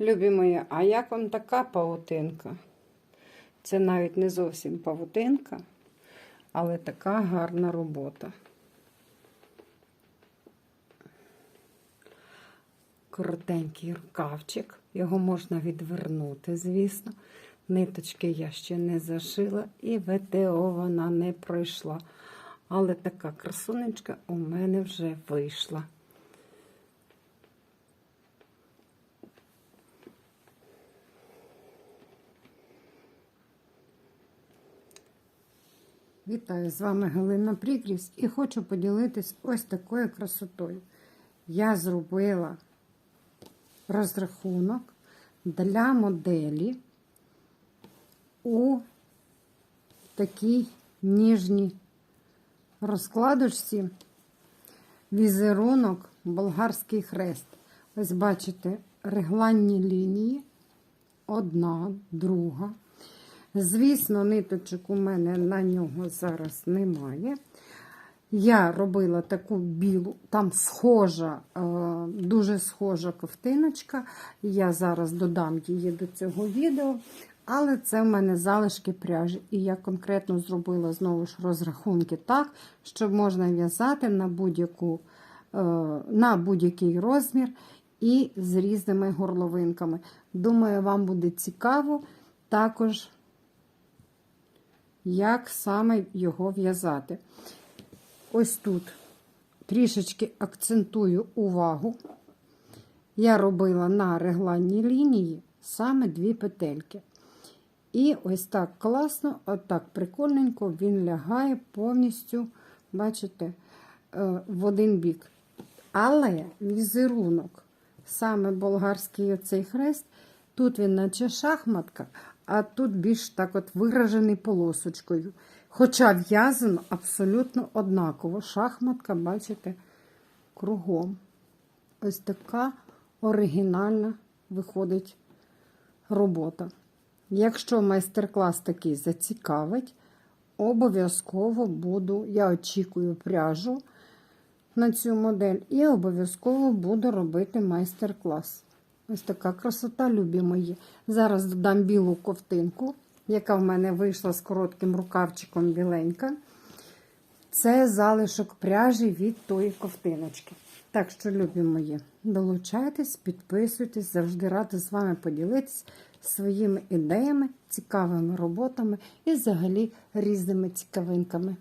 Любі мої, а як вам така павутинка? Це навіть не зовсім павутинка, але така гарна робота. Коротенький рукавчик, його можна відвернути, звісно. Ниточки я ще не зашила і ВТО вона не пройшла. Але така красунечка у мене вже вийшла. Вітаю, з вами Галина Прикрівсь і хочу поділитись ось такою красотою. Я зробила розрахунок для моделі у такій ніжній розкладочці візерунок болгарський хрест. Ось бачите, регланні лінії. Одна, друга. Звісно, ниточок у мене на нього зараз немає. Я робила таку білу, там схожа, е, дуже схожа ковтиночка. Я зараз додам її до цього відео. Але це в мене залишки пряжі. І я конкретно зробила знову ж розрахунки так, щоб можна в'язати на будь-яку, е, на будь-який розмір і з різними горловинками. Думаю, вам буде цікаво також, як саме його в'язати. Ось тут трішечки акцентую увагу. Я робила на регланній лінії саме дві петельки. І ось так класно, отак прикольненько він лягає повністю, бачите, е, в один бік. Але візерунок, саме болгарський оцей хрест, тут він наче шахматка, а тут більш так от виражений полосочкою. Хоча в'язано абсолютно однаково. Шахматка, бачите, кругом. Ось така оригінальна виходить робота. Якщо майстер-клас такий зацікавить, обов'язково буду, я очікую пряжу на цю модель і обов'язково буду робити майстер-клас. Ось така красота, любі мої. Зараз додам білу ковтинку, яка в мене вийшла з коротким рукавчиком біленька. Це залишок пряжі від тої ковтиночки. Так що, любі мої, долучайтесь, підписуйтесь, завжди рада з вами поділитись своїми ідеями, цікавими роботами і взагалі різними цікавинками.